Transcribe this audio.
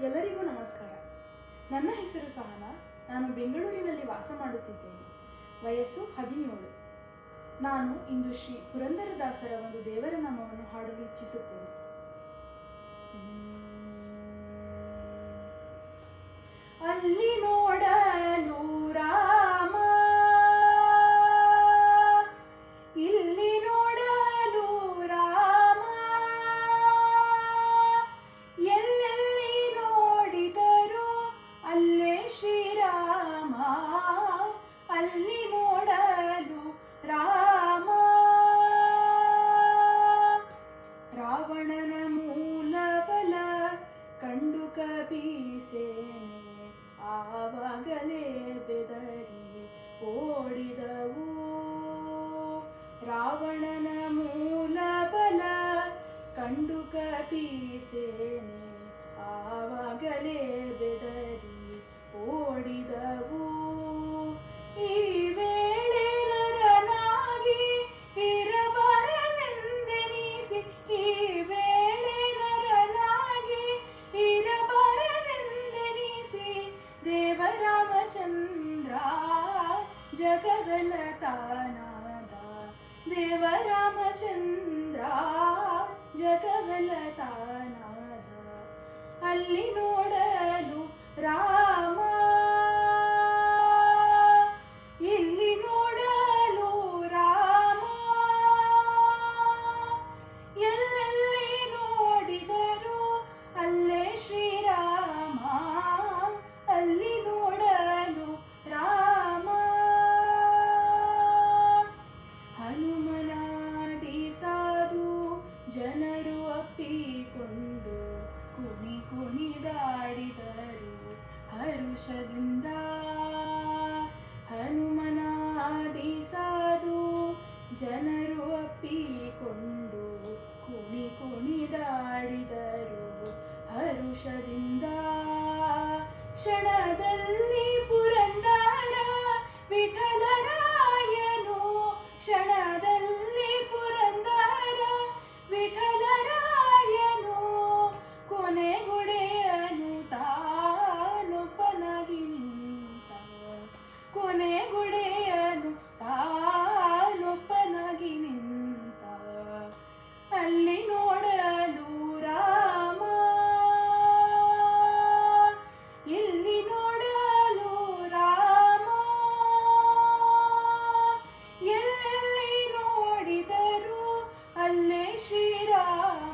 ಎಲ್ಲರಿಗೂ ನಮಸ್ಕಾರ. ನನ್ನ ಹೆಸರು ಸಹನ. ನಾನು ಬೆಂಗಳೂರಿನಲ್ಲಿ ವಾಸ ಮಾಡುತ್ತಿದ್ದೇನೆ. ವಯಸ್ಸು ಹದಿನೇಳು. ನಾನು ಇಂದು ಶ್ರೀ ಪುರಂದರದಾಸರ ಒಂದು ದೇವರ ನಾಮವನ್ನು ಹಾಡಲು ಇಚ್ಛಿಸುತ್ತೇನೆ. ಅಲ್ಲಿ ರಾವಣನ ಮೂಲ ಬಲ ಕಂಡು ಕಬೀಸೇನೆ ಆವಾಗಲೇ ಬೆದರಿ ಓಡಿದವು. ಈ ವೇಳೆ ನರನಾಗಿ ಇರಬಾರದೆಂದೆನಿಸಿ, ಈ ವೇಳೆ ನರನಾಗಿ ಇರಬಾರದೆಂದೆನಿಸಿ, ದೇವರಾಮಚಂದ್ರ ಜಗವೆಲ್ಲ ತಾನಾದ ದೇವರಾಮಚಂದ್ರ ಜಗವೆಲ್ಲ ತಾನಾದ ಅಲ್ಲಿ ನೋಡಲು ರಾಮ ಹನುಮನಾದಿ ಸಾಧು, ಜನರು ಅಪ್ಪಿಕೊಂಡು ಕುಣಿ ಕುಣಿದಾಡಿದರು ಹರುಷದಿಂದ ಹನುಮನಾದಿ ಸಾಧು, ಜನರು ಅಪ್ಪಿಕೊಂಡು ಕುಣಿ ಕುಣಿದಾಡಿದರು ಹರುಷದಿಂದ ಕ್ಷಣದಲ್ಲಿ ಪುರಂದರ ಕ್ಷಣದಲ್ಲಿ ಪುರಂದರ ವಿಠಲರಾಯನು ಅನುತಾ ತಾನೊಬ್ಬನಾಗಿ ನಿಂತ ಕೊನೆಗೊಡೆಯ mentira.